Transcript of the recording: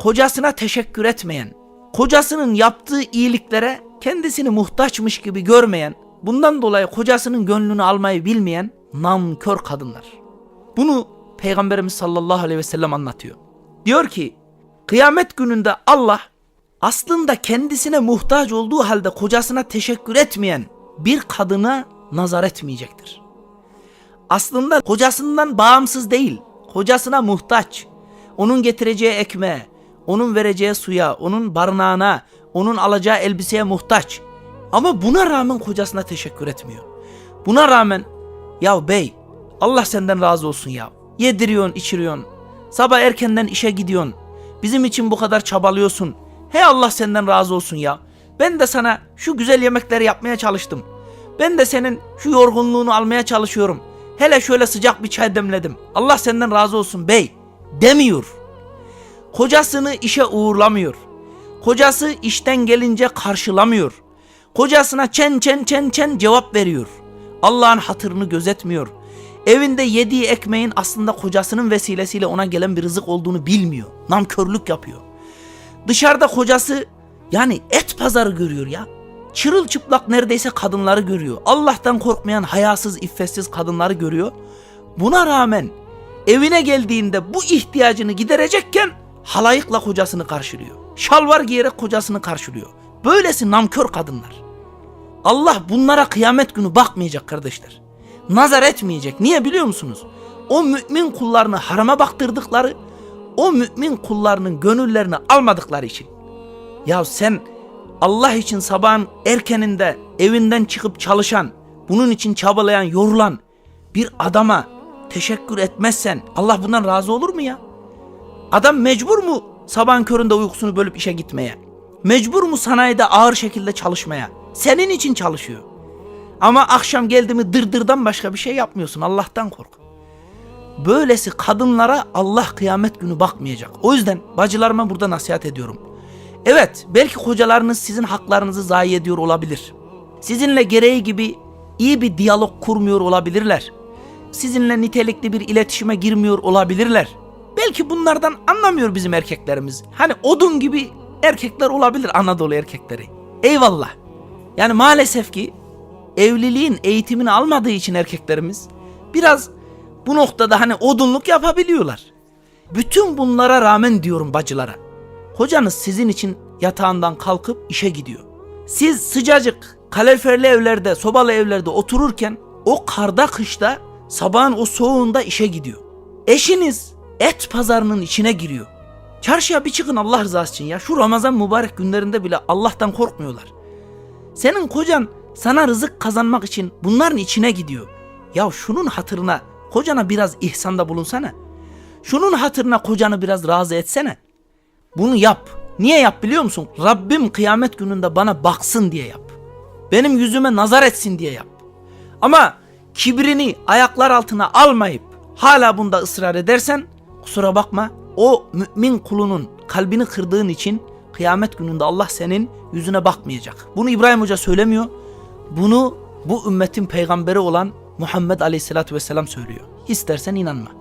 kocasına teşekkür etmeyen, kocasının yaptığı iyiliklere kendisini muhtaçmış gibi görmeyen, bundan dolayı kocasının gönlünü almayı bilmeyen nankör kadınlar. Bunu Peygamberimiz sallallahu aleyhi ve sellem anlatıyor. Diyor ki kıyamet gününde Allah aslında kendisine muhtaç olduğu halde kocasına teşekkür etmeyen bir kadına nazar etmeyecektir. Aslında kocasından bağımsız değil, kocasına muhtaç. Onun getireceği ekmeğe, onun vereceği suya, onun barınağına, onun alacağı elbiseye muhtaç. Ama buna rağmen kocasına teşekkür etmiyor. Buna rağmen ya bey Allah senden razı olsun ya. Yediriyorsun, içiriyorsun. Sabah erkenden işe gidiyorsun. Bizim için bu kadar çabalıyorsun. Hey Allah senden razı olsun ya. Ben de sana şu güzel yemekleri yapmaya çalıştım. Ben de senin şu yorgunluğunu almaya çalışıyorum. Hele şöyle sıcak bir çay demledim. Allah senden razı olsun bey demiyor. Kocasını işe uğurlamıyor. Kocası işten gelince karşılamıyor. Kocasına çen çen çen çen cevap veriyor. Allah'ın hatırını gözetmiyor. Evinde yediği ekmeğin aslında kocasının vesilesiyle ona gelen bir rızık olduğunu bilmiyor. Namkörlük yapıyor. Dışarıda kocası yani et pazarı görüyor ya. Çırılçıplak neredeyse kadınları görüyor. Allah'tan korkmayan hayasız, iffetsiz kadınları görüyor. Buna rağmen evine geldiğinde bu ihtiyacını giderecekken halayıkla kocasını karşılıyor. Şalvar giyerek kocasını karşılıyor. Böylesi namkör kadınlar. Allah bunlara kıyamet günü bakmayacak kardeşler. Nazar etmeyecek. Niye biliyor musunuz? O mümin kullarını harama baktırdıkları, o mümin kullarının gönüllerini almadıkları için. Ya sen Allah için sabahın erkeninde evinden çıkıp çalışan, bunun için çabalayan, yorulan bir adama teşekkür etmezsen Allah bundan razı olur mu ya? Adam mecbur mu sabahın köründe uykusunu bölüp işe gitmeye? Mecbur mu sanayide ağır şekilde çalışmaya? Senin için çalışıyor. Ama akşam geldi mi dırdırdan başka bir şey yapmıyorsun. Allah'tan kork. Böylesi kadınlara Allah kıyamet günü bakmayacak. O yüzden bacılarıma burada nasihat ediyorum. Evet belki kocalarınız sizin haklarınızı zayi ediyor olabilir. Sizinle gereği gibi iyi bir diyalog kurmuyor olabilirler. Sizinle nitelikli bir iletişime girmiyor olabilirler. Belki bunlardan anlamıyor bizim erkeklerimiz. Hani odun gibi erkekler olabilir Anadolu erkekleri. Eyvallah. Yani maalesef ki evliliğin eğitimini almadığı için erkeklerimiz biraz bu noktada hani odunluk yapabiliyorlar. Bütün bunlara rağmen diyorum bacılara. Kocanız sizin için yatağından kalkıp işe gidiyor. Siz sıcacık kaloriferli evlerde, sobalı evlerde otururken o karda kışta sabahın o soğuğunda işe gidiyor. Eşiniz et pazarının içine giriyor. Çarşıya bir çıkın Allah rızası için ya. Şu Ramazan mübarek günlerinde bile Allah'tan korkmuyorlar. Senin kocan sana rızık kazanmak için bunların içine gidiyor. Ya şunun hatırına kocana biraz ihsanda bulunsana. Şunun hatırına kocanı biraz razı etsene. Bunu yap. Niye yap biliyor musun? Rabbim kıyamet gününde bana baksın diye yap. Benim yüzüme nazar etsin diye yap. Ama kibrini ayaklar altına almayıp hala bunda ısrar edersen kusura bakma o mümin kulunun kalbini kırdığın için kıyamet gününde Allah senin yüzüne bakmayacak. Bunu İbrahim Hoca söylemiyor. Bunu bu ümmetin peygamberi olan Muhammed Aleyhisselatü Vesselam söylüyor. İstersen inanma.